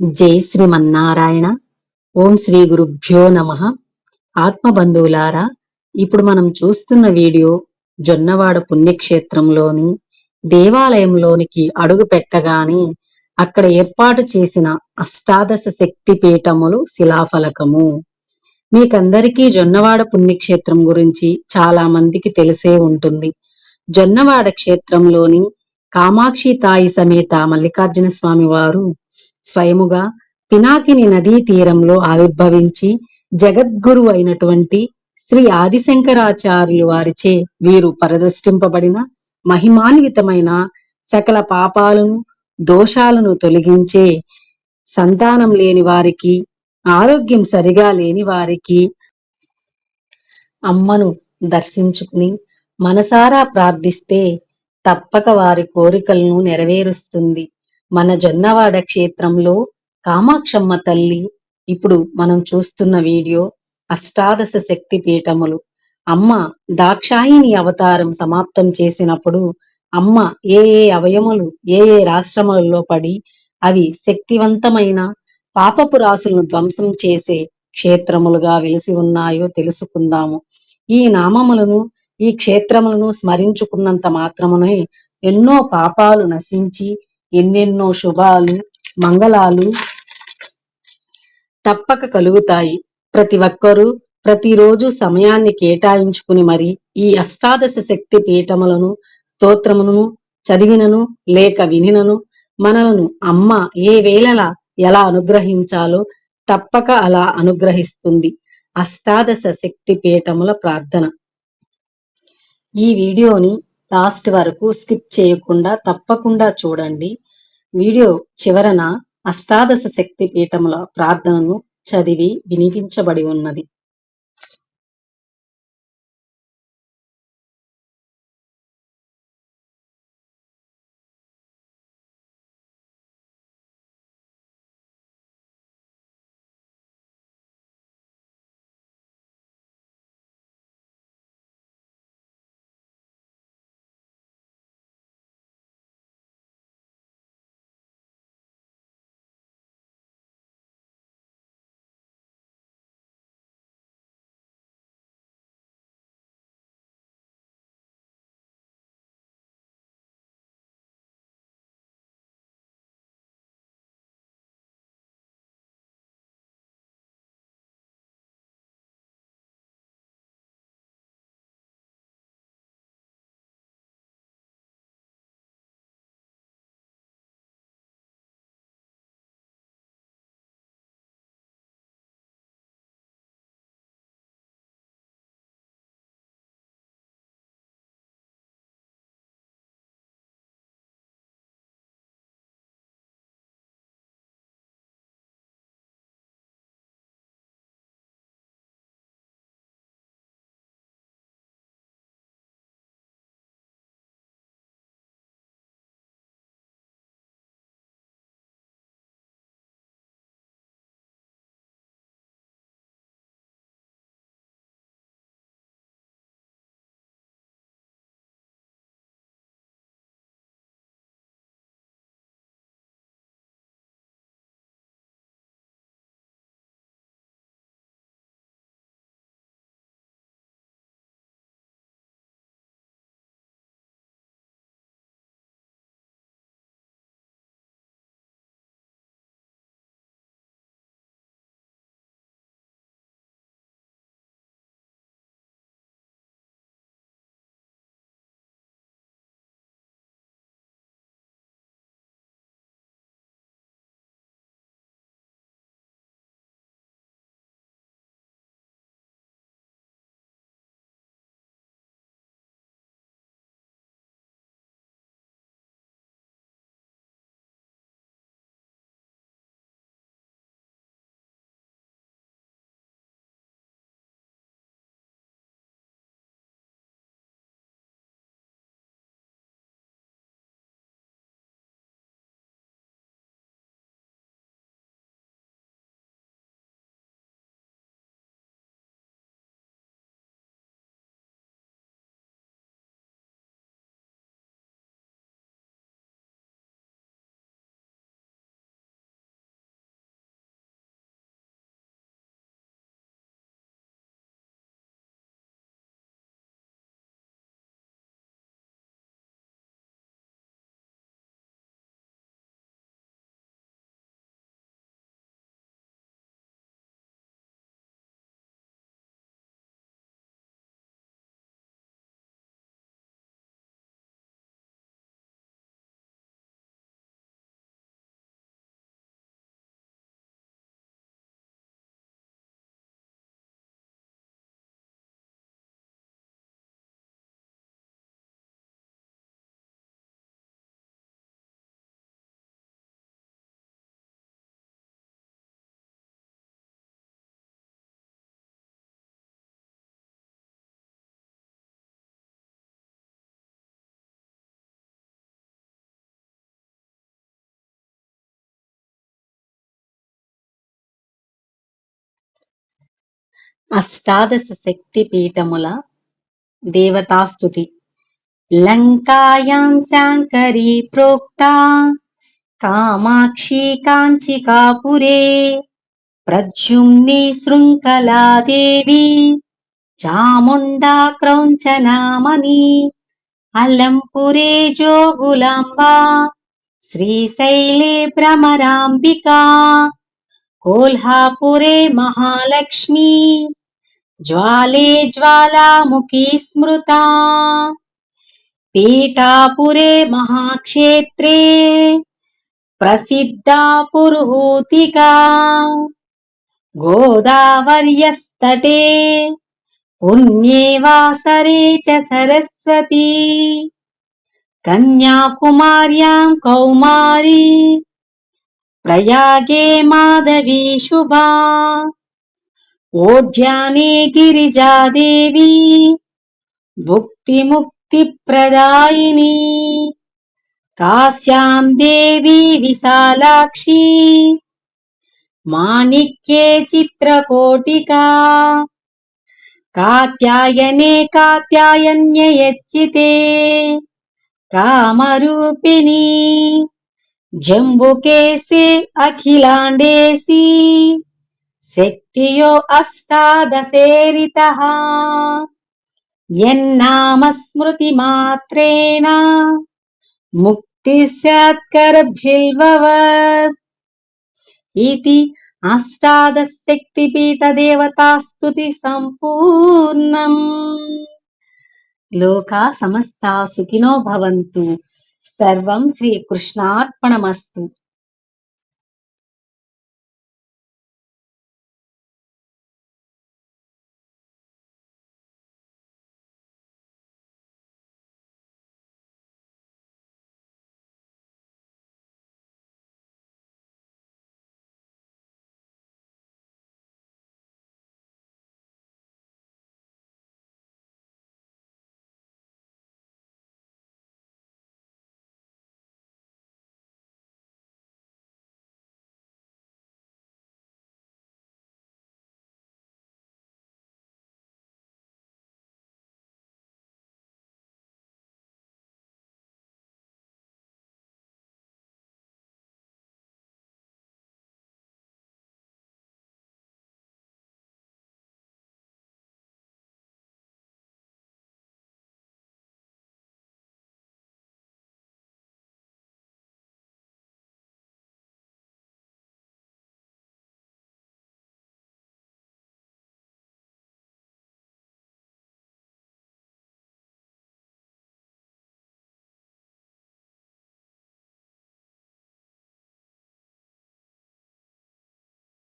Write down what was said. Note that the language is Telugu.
జై శ్రీమన్నారాయణ. ఓం శ్రీ గురుభ్యో నమ. ఆత్మబంధువులారా ఇప్పుడు మనం చూస్తున్న వీడియో జొన్నవాడ పుణ్యక్షేత్రంలోని దేవాలయంలోనికి అడుగు పెట్టగానే అక్కడ ఏర్పాటు చేసిన అష్టాదశ శక్తి పీఠములు శిలాఫలకము. మీకందరికీ జొన్నవాడ పుణ్యక్షేత్రం గురించి చాలా మందికి తెలిసే ఉంటుంది. జొన్నవాడ క్షేత్రంలోని కామాక్షి తాయి సమేత మల్లికార్జున స్వామి వారు స్వయముగా పినాకిని నదీ తీరంలో ఆవిర్భవించి జగద్గురు అయినటువంటి శ్రీ ఆదిశంకరాచార్యులు వారిచే వీరు పరదృష్టింపబడిన మహిమాన్వితమైన సకల పాపాలను దోషాలను తొలగించే సంతానం లేని వారికి ఆరోగ్యం సరిగా లేని వారికి అమ్మను దర్శించుకుని మనసారా ప్రార్థిస్తే తప్పక వారి కోరికలను నెరవేరుస్తుంది. మన జొన్నవాడ క్షేత్రంలో కామాక్షమ్మ తల్లి ఇప్పుడు మనం చూస్తున్న వీడియో అష్టాదశ శక్తి పీఠములు. అమ్మ దాక్షాయిని అవతారం సమాప్తం చేసినప్పుడు అమ్మ ఏ ఏ అవయములు ఏ ఏ రాష్ట్రములలో పడి అవి శక్తివంతమైన పాపపు రాసులను ధ్వంసం చేసే క్షేత్రములుగా వెలిసి ఉన్నాయో తెలుసుకుందాము. ఈ నామములను ఈ క్షేత్రములను స్మరించుకున్నంత మాత్రమునే ఎన్నో పాపాలు నశించి ఎన్నెన్నో శుభాలు మంగళాలు తప్పక కలుగుతాయి. ప్రతి ఒక్కరూ ప్రతిరోజు సమయాన్ని కేటాయించుకుని మరి ఈ అష్టాదశ శక్తి పీఠములను స్తోత్రమును చదివినను లేక వినినను మనలను అమ్మ ఏ వేళలా ఎలా అనుగ్రహించాలో తప్పక అలా అనుగ్రహిస్తుంది. అష్టాదశ శక్తి పీఠముల ప్రార్థన. ఈ వీడియోని లాస్ట్ వరకు స్కిప్ చేయకుండా తప్పకుండా చూడండి. వీడియో చివరన అష్టాదశ శక్తి పీఠముల ప్రార్థనను చదివి వినిపించబడి ఉన్నది. అష్టాదశ శక్తి పీఠముల దేవతాస్తుతి లంకాయాం శాంకరీ ప్రోక్తా కామాక్షి కాంచికాపురే ప్రద్యుమ్ని శృంఖలాదేవి చాముండా క్రౌంచనామని అలంపురే జోగులాంబా శ్రీశైలే భ్రమరాంబికా कोल्हापुरे महालक्ष्मी ज्वाले ज्वालामुखी स्मृता पीठापुरे महाक्षेत्रे प्रसिद्धा पुरुहूतिका गोदावर्यस्तटे पुण्ये वासरे च सरस्वती कन्याकुमार्यां कौमारी प्रयागे माधवी शुभा ఓఢ్యానే గిరిజాదేవి భుక్తిముక్తిప్రదాయిని కాశ్యాం దేవి విశాలాక్షి మాణిక్యే చిత్రకోటికా కాత్యాయనే కాత్యాయన్యయచ్చితే కామరూపిణి జంబుకేసే అఖిలాండేసి శక్తియో అష్టాదశేరిత. యన్నామస్మృతి మాత్రేణ ముక్తి స్యాత్కరభిల్వవత్ ఇది అష్టాదశ శక్తిపీఠ దేవతాస్తుతి సంపూర్ణం. లోకా సమస్త సుఖినో భవంతు. సర్వం శ్రీ కృష్ణార్పణమస్తు.